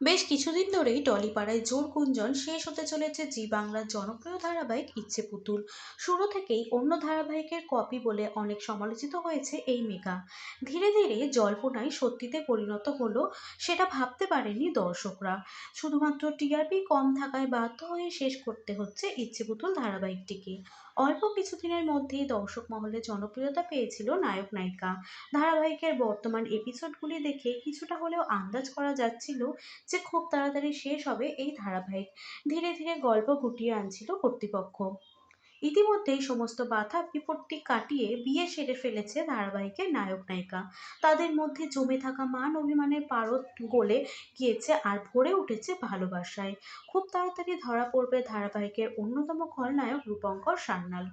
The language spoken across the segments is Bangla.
বেশ কিছুদিন ধরেই টলিপাড়ায় জোর গুঞ্জন শেষ হতে চলেছে জি বাংলার জনপ্রিয় ধারাবাহিক ইচ্ছে পুতুল। শুরু থেকেই অন্য ধারাবাহিকের কপি বলে অনেক সমালোচিত হয়েছে এই মেগা। ধীরে ধীরে জল্পনায় সত্যিতে পরিণত হলো সেটা ভাবতে পারেনি দর্শকরা। শুধুমাত্র টিআরপি কম থাকায় বাধ্য হয়ে শেষ করতে হচ্ছে ইচ্ছে পুতুল ধারাবাহিকটিকে। অল্প কিছুদিনের মধ্যেই দর্শক মহলে জনপ্রিয়তা পেয়েছিল নায়ক নায়িকা। ধারাবাহিকের বর্তমান এপিসোডগুলি দেখে কিছুটা হলেও আন্দাজ করা যাচ্ছিল যে খুব তাড়াতাড়ি শেষ হবে এই ধারাবাহিক। ধীরে ধীরে গল্প গুটিয়ে আনছিল কর্তৃপক্ষ। ইতিমধ্যেই সমস্ত বাধা বিপত্তি কাটিয়ে বিয়ে সেরে ফেলেছে ধারাবাহিকের নায়ক নায়িকা। তাদের মধ্যে জমে থাকা মান অভিমানের পারদ গলে গিয়েছে আর ভরে উঠেছে ভালোবাসায়। খুব তাড়াতাড়ি ধরা পড়বে ধারাবাহিকের অন্যতম খলনায়ক রূপঙ্কর সান্যাল।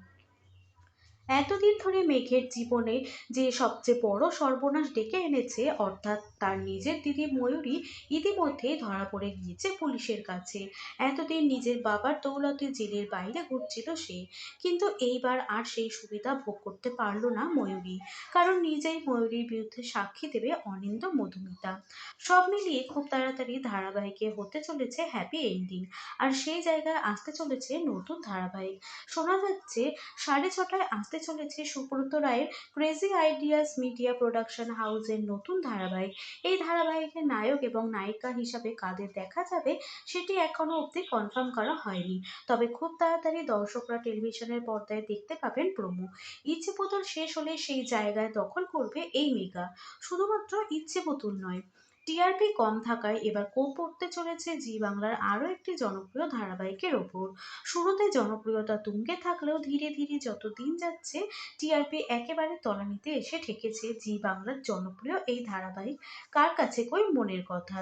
এতদিন ধরে মেঘের জীবনে যে সবচেয়ে বড় সর্বনাশ ডেকে এনেছে, অর্থাৎ তার নিজের দিদি ময়ূরী, ইতিমধ্যেই ধরা পড়ে গিয়েছে পুলিশের কাছে। এতদিন নিজের বাবার দৌলতে জেলের বাইরে ঘুরছিল সে। কিন্তু এইবার আর সেই সুবিধা ভোগ করতে পারল না ময়ূরী, কারণ নিজেই ময়ূরীর বিরুদ্ধে সাক্ষী দেবে অনিন্দ মধুমিতা। সব মিলিয়ে খুব তাড়াতাড়ি ধারাবাহিকে হতে চলেছে হ্যাপি এন্ডিং আর সেই জায়গায় আসতে চলেছে নতুন ধারাবাহিক। শোনা যাচ্ছে সাড়ে ছটায় আসতে চলেছে সুব্রত রায়ের ক্রেজি আইডিয়াস মিডিয়া প্রোডাকশন হাউসের নতুন ধারাবাহিক। এই ধারাবাহিকের নায়ক এবং নায়িকা হিসাবে কাদের দেখা যাবে সেটি এখনও অবধি কনফার্ম করা হয়নি। তবে খুব তাড়াতাড়ি দর্শকরা টেলিভিশনের পর্দায় দেখতে পাবেন প্রমো। ইচ্ছে পুতুল শেষ হলে সেই জায়গায় দখল করবে এই মেগা। শুধুমাত্র ইচ্ছে পুতুল নয় টিআরপি কম থাকায় এবার কোপ পড়তে চলেছে জি বাংলার আরও একটি জনপ্রিয় ধারাবাহিকের ওপর। শুরুতে জনপ্রিয়তা তুঙ্গে থাকলেও ধীরে ধীরে যত দিন যাচ্ছে, টিআরপি একেবারে তলানিতে এসে ঠেকেছে জি বাংলার জনপ্রিয় এই ধারাবাহিক কার কাছে কই মনের কথা?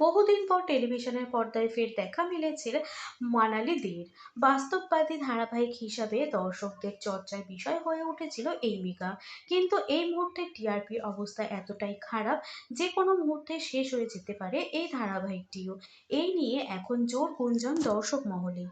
বহুদিন পর টেলিভিশনের পর্দায় ফের দেখা মিলেছে মানালি দের বাস্তববাদী ধারাবাহিক হিসাবে দর্শকদের চর্চার বিষয় হয়ে উঠেছিল এই মেগা। কিন্তু এই মুহূর্তে টিআরপি অবস্থা এতটাই খারাপ যে কোনো মুহূর্তে শেষ হয়ে যেতে পারে এই ধারাবাহিকটিও। এই নিয়ে এখন জোর গুঞ্জন দর্শক মহলে।